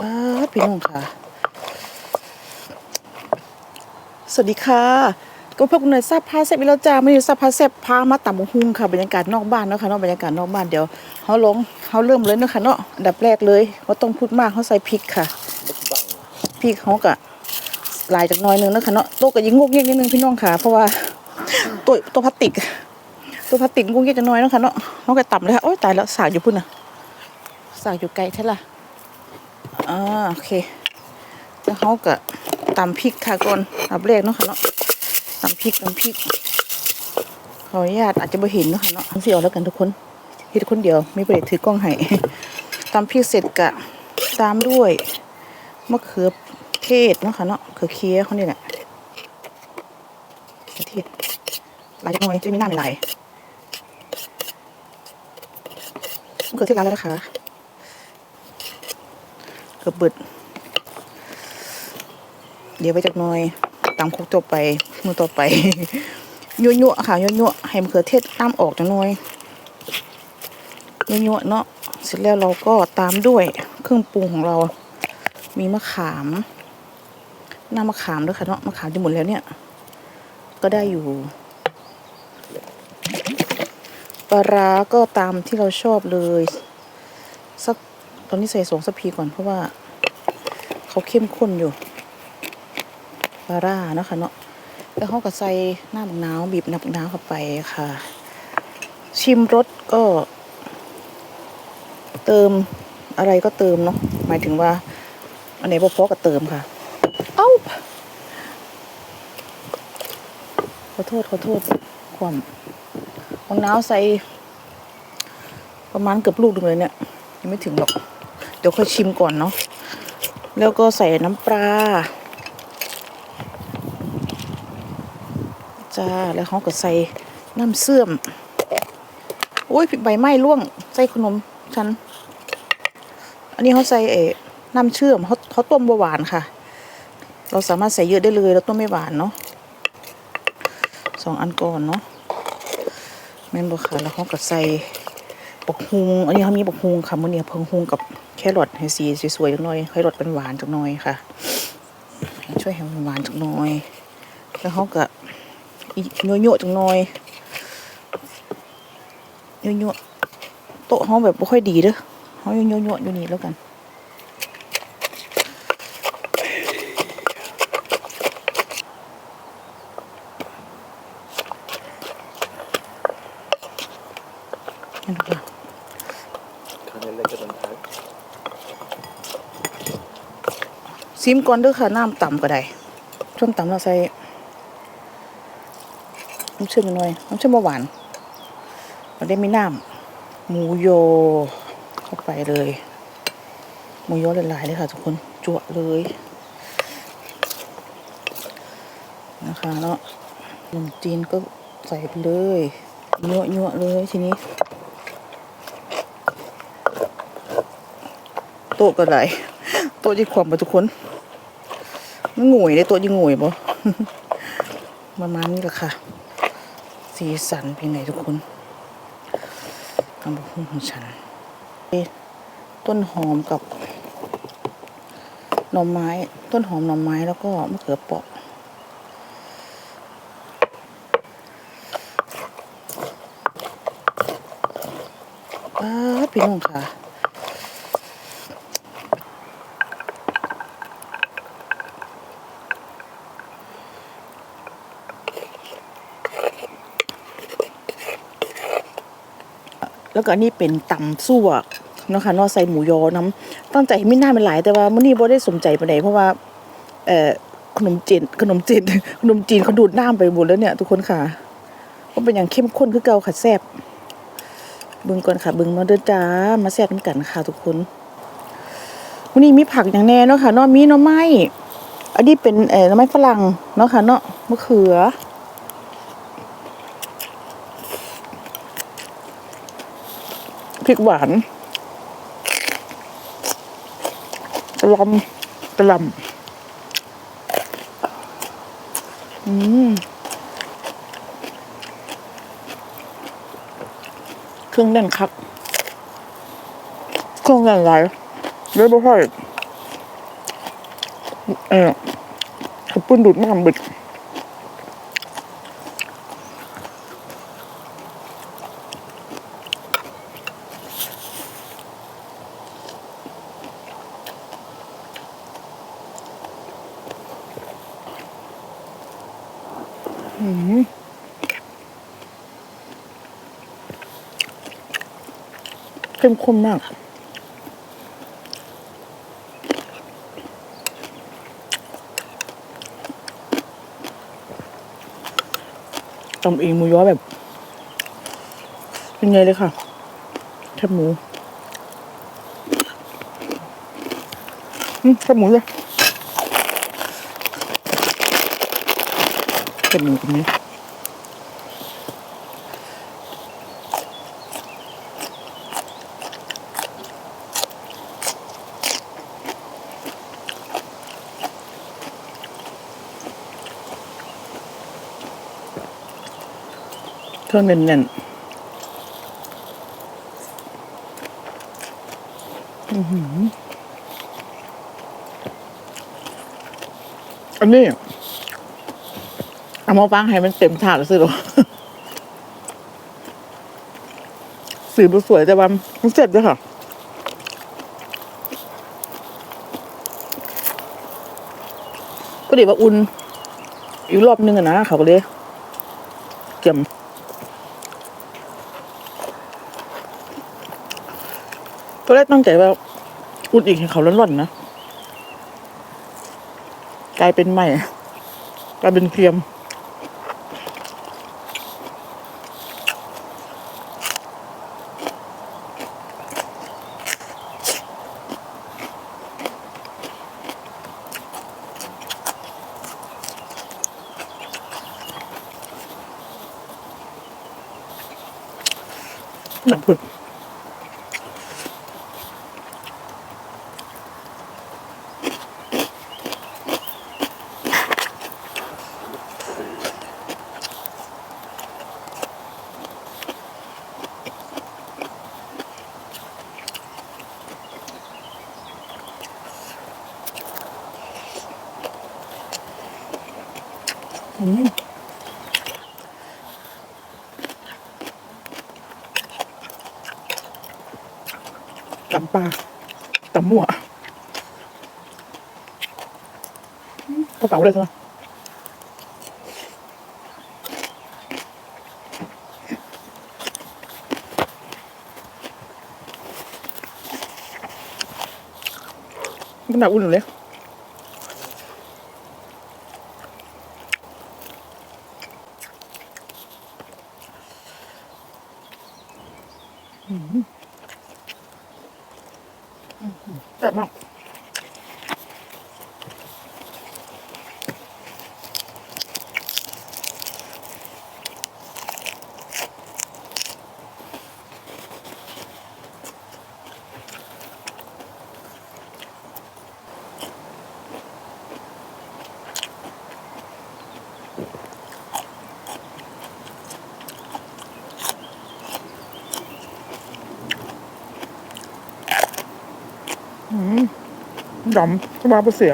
ป้าพี่น้องค่ะ สวัสดีค่ะ ก็พวกคุณหน่อยทราบพาเซฟวิลจาไม่ได้ทราบพาเซฟพามาต่ำบงฮุงค่ะ บรรยากาศนอกบ้านเนาะค่ะเนาะบรรยากาศนอกบ้านเดี๋ยวเขาลงเขาเริ่มเลยเนาะค่ะเนาะอันดับแรกเลยว่าต้องพูดมากเขาใส่พริกค่ะพริกเขากะลายจากน้อยนึงเนาะค่ะเนาะโต๊ะก็ยิงงกเงี้ยนิดนึงพี่น้องค่ะ เพราะว่าตัวตัวพลาสติก ตัวพลาสติกงกเงี้ยจะน้อยเนาะค่ะเนาะเขาก็ต่ำเลยค่ะโอ๊ยตายแล้วสากอยู่พุ่นน่ะสากอยู่ไกลแท้ล่ะ อ่าโอเคแล้วเขาก็ตำพริกค่ะก่อนอับแรกเนาะค่ะเนาะตำพริกตำพริกขออนุญาตอาจจะไม่เห็นเนาะค่ะเนาะเสียวแล้วกันทุกคนเฮ็ดคนเดียวไม่ไปถือกล้องให้ตำพริกเสร็จกะตามด้วยมะเขือเทศเนาะค่ะเนาะเขือเคี้ยเขาเนี่ยแหละมะเขือเทศหลายจังหน่อยจะมีหน้าไม่หลายมะเขือเทศร้านแล้วนะคะ กือบเบิด เดี๋ยวไปจากน้อยตามคุกต่อไปมือต่อไปยั่วยั่วค่ะยั่วยั่วให้มะเขือเทศน้ำออกจังหน่อยยั่วยั่วเนาะเสร็จแล้วเราก็ตามด้วยเครื่องปรุงของเรา มีมะขามน้ำมะขามด้วยค่ะเนาะมะขามจะหมดแล้วเนี่ย ก็ได้อยู่ปลาร้าก็ตามที่เราชอบเลย ตอนนี้ใส่สองสักพีก่อนเพราะว่าเขาเข้มข้นอยู่ปลาร่าเนาะค่ะเนาะแล้วเขาก็ใส่หน้าบักนาวบีบน้ำบักนาวเข้าไปค่ะ ชิมรสก็ เติมอะไรก็เติมเนาะหมายถึงว่า อันไหนพอพอก็เติมค่ะ เอ้าขอโทษขอโทษความบักนาวใส่ประมาณเกือบลูกหนึงเลยเนี่ยยังไม่ถึงหรอก ดี๋ยวค่อยชิมก่อนเนาะแล้วก็ใส่น้ำปลาจ้าแล้วเขาก็ใส่น้ำเสื่อมโอ้ยใบไม้ร่วงใส่ขนมฉัน อันนี้เขาใส่เออน้ำเชื่อมเขาเขาต้มบหวานค่ะ เราสามารถใส่เยอะได้เลยแล้วต้มไม่หวานเนาะสองอันก่อนเนาะแม่นบอกค่ะแล้วเขาก็ใส่บกฮุงอันนี้เขามีบกฮุงค่ะมันเนี่ยเพิงฮุงกับ แครอทให้สีสวยๆจังหน่อยแครอทเป็นหวานจังหน่อยค่ะ ช่วยให้มันหวานจังหน่อย แล้วเขาก็โยโย่จังหน่อยโยโย่โต๊ะเขาแบบไม่ค่อยดีเด้อเขาโยโย่อยู่นี่แล้วกัน ซิมก่อนเด้อค่ะน้ำต่ำก็ได้ช่วงต่ำเราใส่น้ำเชื่อมหน่อยน้ำเชื่อมหวานเราได้ไม่น้ำหมูโยเข้าไปเลยหมูโยหลายๆเลยค่ะทุกคนจั่วเลยนะคะเนาะขนมจีนก็ใส่ไปเลยยั่วยั่วๆเลยทีนี้โต๊ะก็ได้โต๊ะที่ความปะทุกคน มันงวยเลยโต๊ะยังงวยบ่ประมาณนี้แหละค่ะ สีสันเป็นไงทุกคนกำบักหุ่งของฉัน ต้นหอมกับหน่อไม้ ต้นหอมหน่อไม้แล้วก็มะเขือเปราะป้าดพี่น้องค่ะ แล้วก็อันนี้เป็นตำซั่วนะคะนอใส่หมูยอน้ำตั้งใจไม่น่าเป็นหลายแต่ว่ามื้อนี้บ่ได้สนใจปานใดเพราะว่าเอ่อขนมจีนขนมจีนขนมจีนเขาดูดน้ำไปหมดแล้วเนี่ย ทุกคนค่ะก็เป็นอย่างเข้มข้นคือเก่าค่ะแซ่บบิ่งก่อนค่ะบิ่งมาเด้อจ้ามาแซ่บกันกันค่ะ ทุกคนมื้อนี้มีผักอย่างแน่เนาะค่ะเนาะมีหน่อไม้อันนี้เป็นเอ่อหน่อไม้ฝรั่งเนาะค่ะเนาะมะเขือ พริกหวานกระลำกระลำอืมเครื่องแน่นครับ เครื่องแน่นหลายเลยบ่ค่อยเออขับปุ้นดูดมากบึด เข้มข้นมากตำเองหมูย้อแบบ เป็นไงเลยค่ะแคบหมูอืมแคบหมูเลยแคบหมูตรงนี้ เครื่องแน่นๆอือหืออันนี้เอามาฟังให้มันเต็มถาดสิหรอสีมันสวยแต่ว่ามันเจ็บด้วยค่ะก็ดีว่าอุ่นอีกรอบนึงอะนะเขาก็เลยเจียม ก็แรกตั้งใจว่าอุดอีกให้เขาร้อนๆนะกลายเป็นใหม่กลายเป็นเค็ม ตำปลาตำมั่วกระเป๋าเลยใช่ไหมมันหนักอุ่นอยู่เลยแต่มากดำ สบายเปเสีย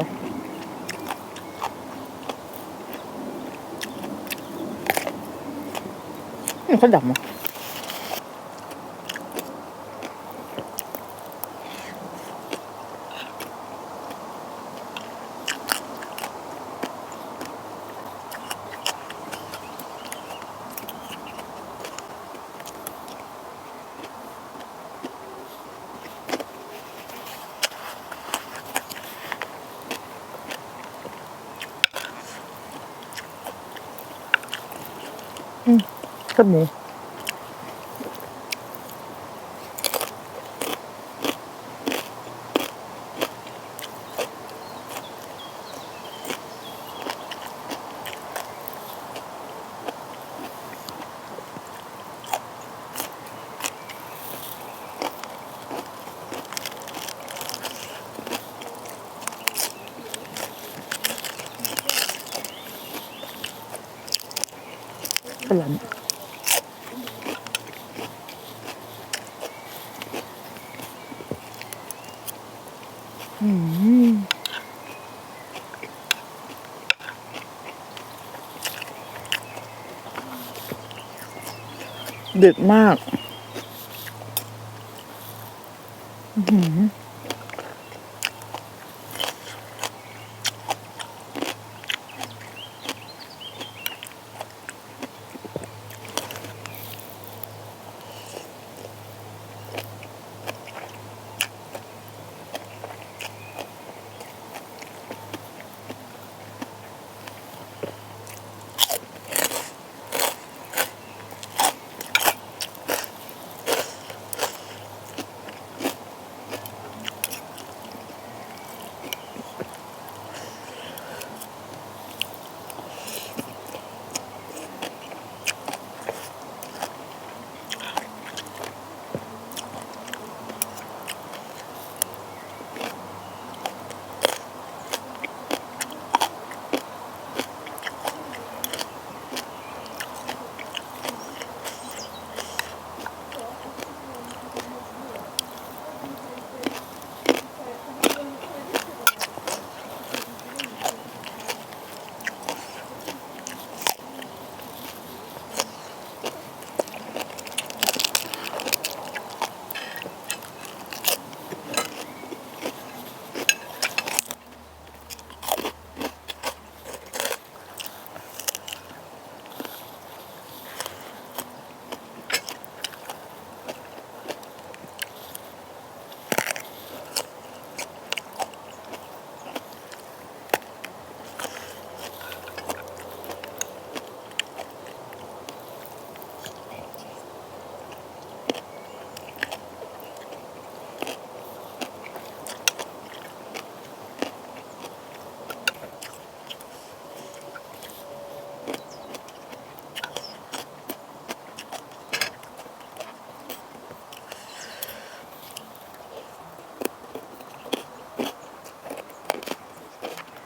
นี่ ดึกมาก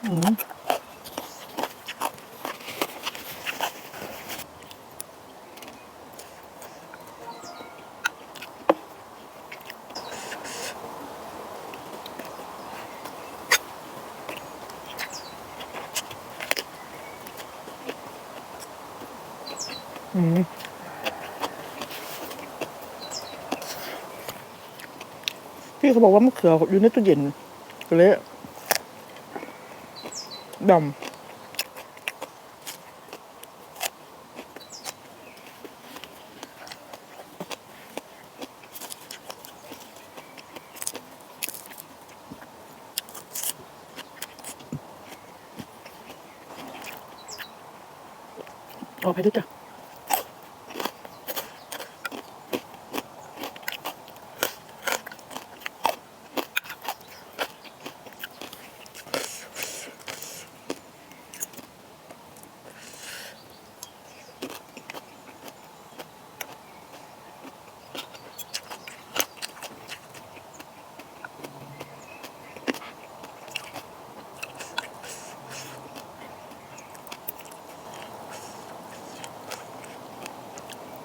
อืมพี่เขาบอกว่ามะเขืออยู่ในตู้เย็นเลย ดำเอา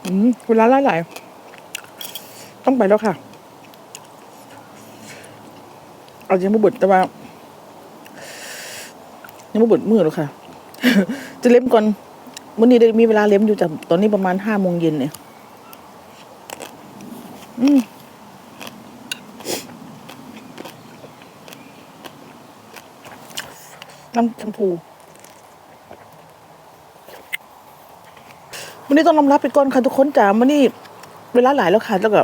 อืมเวลาหลายๆต้องไปแล้วค่ะ เอายังไม่บิดแต่ว่า ยังไม่บิดมือหรอกค่ะ จะเล่มก่อนวันนี้ได้มีเวลาเล่มอยู่จากตอนนี้ประมาณห้าโมงเย็นเนี่ย อืมน้ำชมพู วันนี้ต้องนำรับไปก่อนค่ะทุกคนจ๋าวันนี้เวลาหลายแล้วค่ะแล้วก็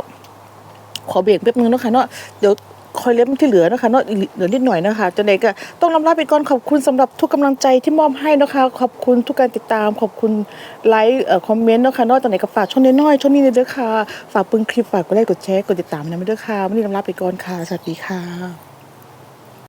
ขอเบรกแป๊บนึงนะคะเนาะเดี๋ยวคอยเล็บที่เหลือนะคะเนาะเหลือนิดหน่อยนะคะจังใดก็ต้องนำรับไปก่อนขอบคุณสำหรับทุกกำลังใจที่มอบให้นะคะ ขอบคุณทุกการติดตาม ขอบคุณไลค์คอมเมนต์นะคะเนาะจังใดก็ฝากช่องน้อยๆช่องนี้เลยด้อค่ะ ฝากปึ้งคลิปฝากกดไลค์กดแชร์กดติดตามนะไม่เด้อค่ะวันนี้นำรับไปก่อนค่ะสวัสดีค่ะ